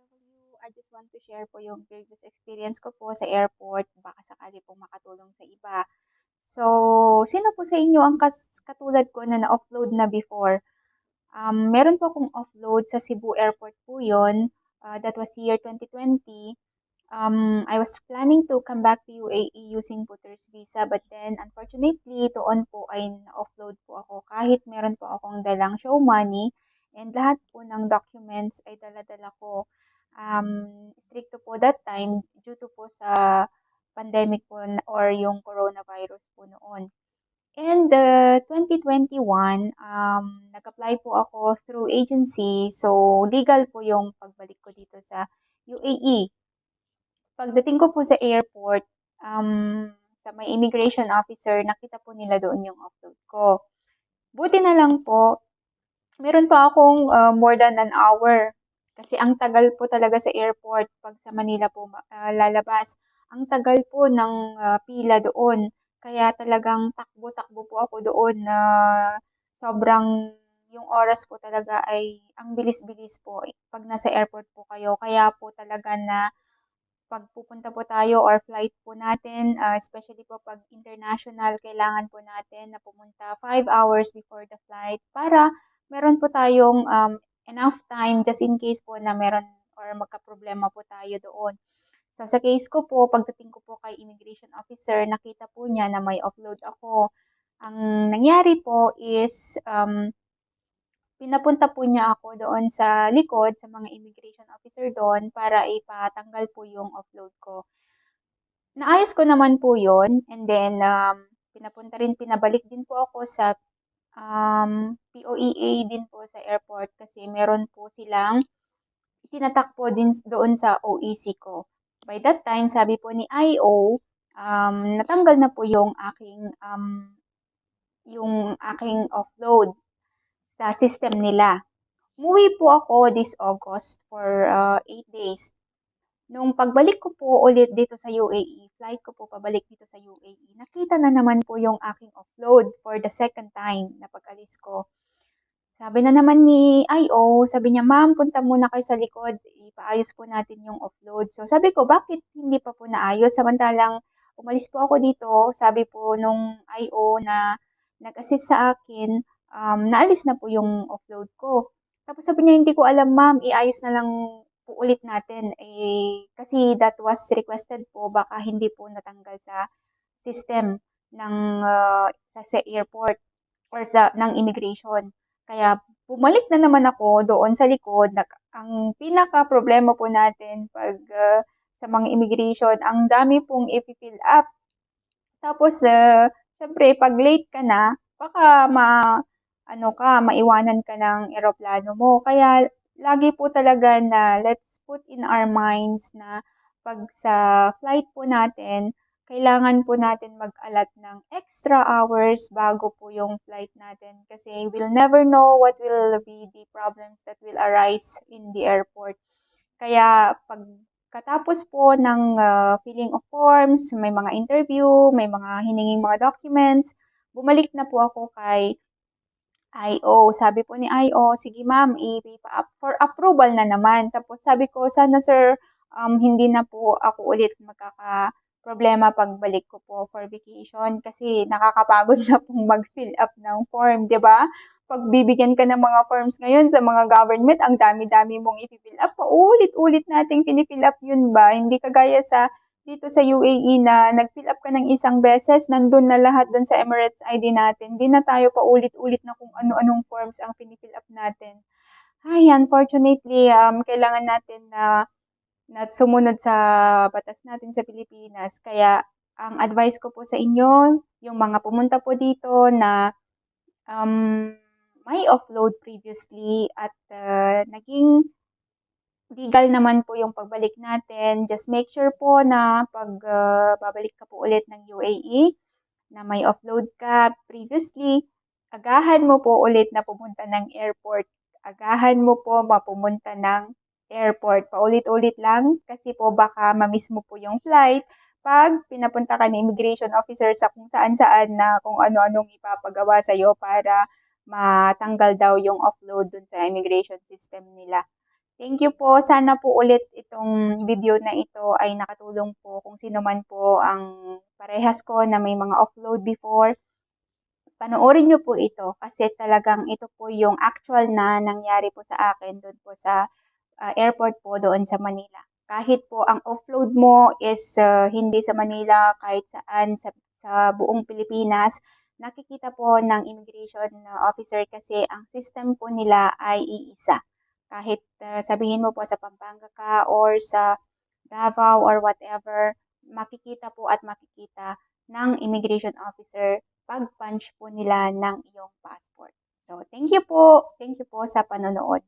OFW, I just want to share po yung previous experience ko po sa airport. Baka sakali po makatulong sa iba. So, sino po sa inyo ang kas katulad ko na na-offload na before? Um, meron po akong offload sa Cebu Airport po yun. Uh, that was year 2020. Um, I was planning to come back to UAE using Putter's visa but then unfortunately doon po ay na-offload po ako kahit meron po akong dalang show money and lahat po ng documents ay dala-dala ko. Um, stricto po that time due to po sa pandemic po or yung coronavirus po noon. And uh, 2021, um, nag-apply po ako through agency. So, legal po yung pagbalik ko dito sa UAE. Pagdating ko po sa airport, um, sa may immigration officer, nakita po nila doon yung offload ko. Buti na lang po, meron pa akong uh, more than an hour. Kasi ang tagal po talaga sa airport pag sa Manila po uh, lalabas. Ang tagal po ng uh, pila doon. Kaya talagang takbo-takbo po ako doon na sobrang yung oras po talaga ay ang bilis-bilis po pag nasa airport po kayo. Kaya po talaga na pag pupunta po tayo or flight po natin, uh, especially po pag international, kailangan po natin na pumunta 5 hours before the flight para meron po tayong um, enough time just in case po na meron or magka-problema po tayo doon. So, sa case ko po, pagdating ko po kay immigration officer, nakita po niya na may offload ako. Ang nangyari po is, um, pinapunta po niya ako doon sa likod, sa mga immigration officer doon, para ipatanggal po yung offload ko. Naayos ko naman po yon and then, um, pinapunta rin, pinabalik din po ako sa um, POEA din po sa airport kasi meron po silang tinatakpo din doon sa OEC ko. By that time, sabi po ni IO, um, natanggal na po yung aking um, yung aking offload sa system nila. Umuwi po ako this August for 8 uh, days. Nung pagbalik ko po ulit dito sa UAE, flight ko po pabalik dito sa UAE, nakita na naman po yung aking offload for the second time na pag-alis ko. Sabi na naman ni IO, sabi niya, ma'am, punta muna kayo sa likod, ipaayos po natin yung offload. So sabi ko, bakit hindi pa po naayos? Samantalang umalis po ako dito, sabi po nung IO na nag-assist sa akin, um, naalis na po yung offload ko. Tapos sabi niya, hindi ko alam ma'am, iayos na lang po ulit natin. Eh, kasi that was requested po, baka hindi po natanggal sa system ng uh, sa, sa airport or sa ng immigration. Kaya bumalik na naman ako doon sa likod. Ang pinaka problema po natin pag uh, sa mga immigration, ang dami pong i-fill up. Tapos, uh, syempre, pag late ka na, baka ma, ano ka, maiwanan ka ng eroplano mo. Kaya, lagi po talaga na let's put in our minds na pag sa flight po natin, kailangan po natin mag-alat ng extra hours bago po yung flight natin kasi we'll never know what will be the problems that will arise in the airport. Kaya pag katapos po ng uh, filling of forms, may mga interview, may mga hininging mga documents, bumalik na po ako kay IO. Sabi po ni IO, sige ma'am, i-up for approval na naman. Tapos sabi ko, sana sir, um, hindi na po ako ulit magkaka problema pagbalik ko po for vacation kasi nakakapagod na pong mag-fill up ng form, 'di ba? Pag bibigyan ka ng mga forms ngayon sa mga government, ang dami-dami mong i-fill up, paulit-ulit nating pinifill up yun ba? Hindi kagaya sa dito sa UAE na nag-fill up ka ng isang beses, nandun na lahat dun sa Emirates ID natin. Hindi na tayo paulit-ulit na kung ano-anong forms ang pinifill up natin. Ay, unfortunately, um, kailangan natin na na sumunod sa batas natin sa Pilipinas. Kaya ang advice ko po sa inyo, yung mga pumunta po dito na um, may offload previously at uh, naging legal naman po yung pagbalik natin. Just make sure po na pag uh, babalik ka po ulit ng UAE na may offload ka previously, agahan mo po ulit na pumunta ng airport. Agahan mo po mapumunta ng airport. Paulit-ulit lang kasi po baka mamiss mo po yung flight pag pinapunta ka ni immigration officer sa kung saan-saan na kung ano-anong ipapagawa sa'yo para matanggal daw yung offload dun sa immigration system nila. Thank you po. Sana po ulit itong video na ito ay nakatulong po kung sino man po ang parehas ko na may mga offload before. Panoorin niyo po ito kasi talagang ito po yung actual na nangyari po sa akin doon po sa uh, airport po doon sa Manila. Kahit po ang offload mo is uh, hindi sa Manila, kahit saan sa, sa buong Pilipinas, nakikita po ng immigration officer kasi ang system po nila ay iisa kahit uh, sabihin mo po sa Pampanga ka or sa Davao or whatever, makikita po at makikita ng immigration officer pag punch po nila ng iyong passport. So, thank you po. Thank you po sa panonood.